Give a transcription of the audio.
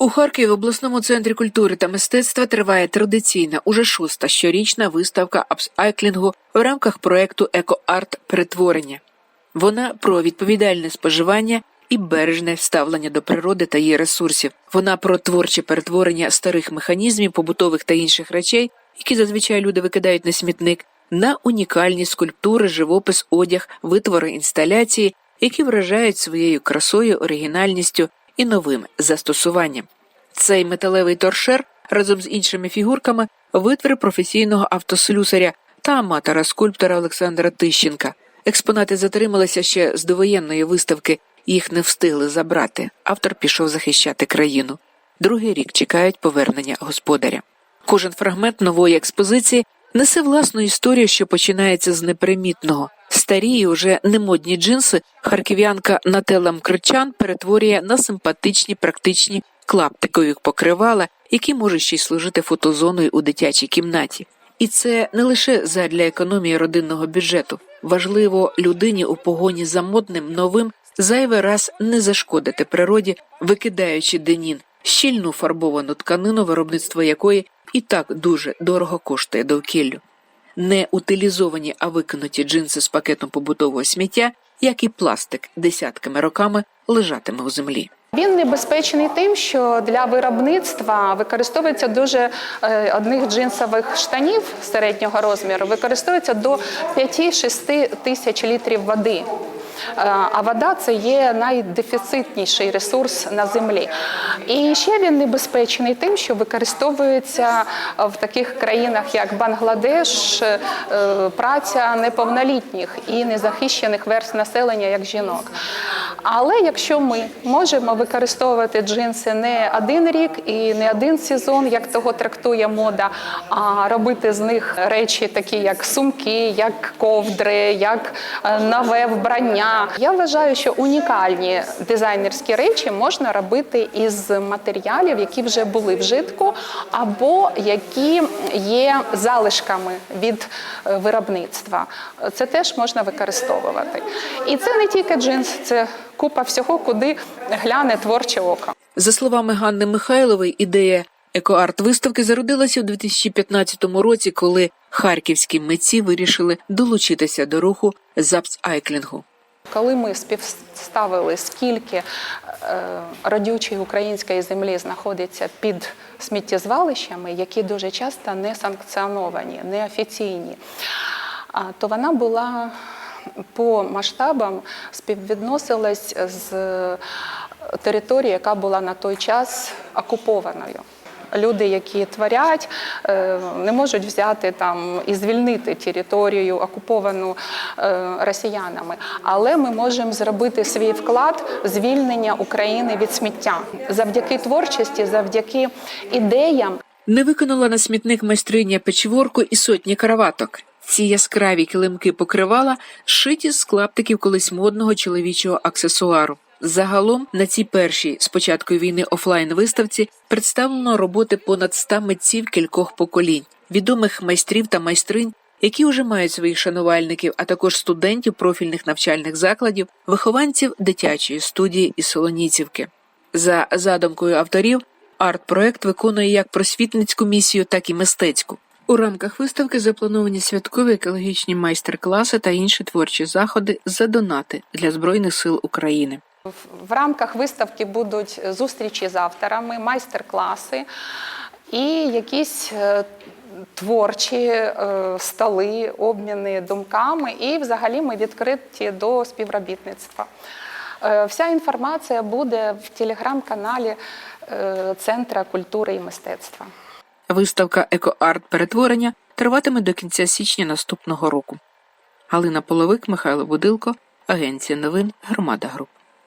У Харкові в обласному центрі культури та мистецтва триває традиційна, уже шоста щорічна виставка апсайклінгу в рамках проекту «Екоарт перетворення. Вона про відповідальне споживання і бережне ставлення до природи та її ресурсів. Вона про творче перетворення старих механізмів, побутових та інших речей, які зазвичай люди викидають на смітник, на унікальні скульптури, живопис, одяг, витвори, інсталяції, які вражають своєю красою, оригінальністю і новим застосуванням. Цей металевий торшер разом з іншими фігурками витвір професійного автослюсаря та аматора скульптора Олександра Тищенка. Експонати затрималися ще з довоєнної виставки, їх не встигли забрати. Автор пішов захищати країну. Другий рік чекають повернення господаря. Кожен фрагмент нової експозиції несе власну історію, що починається з непримітного. Старі і уже немодні джинси харків'янка Нателла Мкричан перетворює на симпатичні, практичні клаптикові покривала, які можуть ще й служити фотозоною у дитячій кімнаті. І це не лише задля економії родинного бюджету. Важливо людині у погоні за модним новим зайвий раз не зашкодити природі, викидаючи денін, щільну фарбовану тканину, виробництво якої і так дуже дорого коштує довкіллю. Не утилізовані, а викинуті джинси з пакетом побутового сміття, як і пластик, десятками роками лежатиме у землі. Він небезпечний тим, що для виробництва використовується дуже е, одних джинсових штанів середнього розміру, використовується до 5-6 тисяч літрів води. Е, А вода це є найдефіцитніший ресурс на землі. І ще він небезпечний тим, що використовується в таких країнах, як Бангладеш, е, праця неповнолітніх і незахищених верст населення, як жінок. Але якщо ми можемо використовувати джинси не один рік і не один сезон, як того трактує мода, а робити з них речі, такі як сумки, як ковдри, як е, нове вбрання. Я вважаю, що унікальні дизайнерські речі можна робити із матеріалів, які вже були вжитку, або які є залишками від е, виробництва. Це теж можна використовувати. І це не тільки джинс, це купа всього, куди гляне творче око. За словами Ганни Михайлової, ідея екоарт-виставки зародилася у 2015 році, коли харківські митці вирішили долучитися до руху запсайклінгу. Коли ми співставили, скільки е, родючої української землі знаходиться під сміттєзвалищами, які дуже часто не санкціоновані, неофіційні, то вона була по масштабам співвідносилась з території, яка була на той час окупованою. Люди, які творять, е, не можуть взяти там і звільнити територію окуповану е, росіянами. Але ми можемо зробити свій вклад звільнення України від сміття завдяки творчості, завдяки ідеям. Не викинула на смітник майстриня печворку і сотні караваток. Ці яскраві килимки покривала шиті з клаптиків колись модного чоловічого аксесуару. Загалом на цій першій з початку війни офлайн виставці представлено роботи понад ста митців кількох поколінь, відомих майстрів та майстринь, які вже мають своїх шанувальників, а також студентів профільних навчальних закладів, вихованців дитячої студії і Солоніцівки. За задумкою авторів, арт-проект виконує як просвітницьку місію, так і мистецьку. У рамках виставки заплановані святкові екологічні майстер-класи та інші творчі заходи за донати для Збройних сил України. В рамках виставки будуть зустрічі з авторами, майстер-класи і якісь е, творчі е, столи, обміни думками. І взагалі ми відкриті до співробітництва. Е, Вся інформація буде в телеграм-каналі Центра культури і мистецтва. Виставка «Екоарт перетворення триватиме до кінця січня наступного року. Галина Половик, Михайло Будилко, Агенція новин Громада Груп.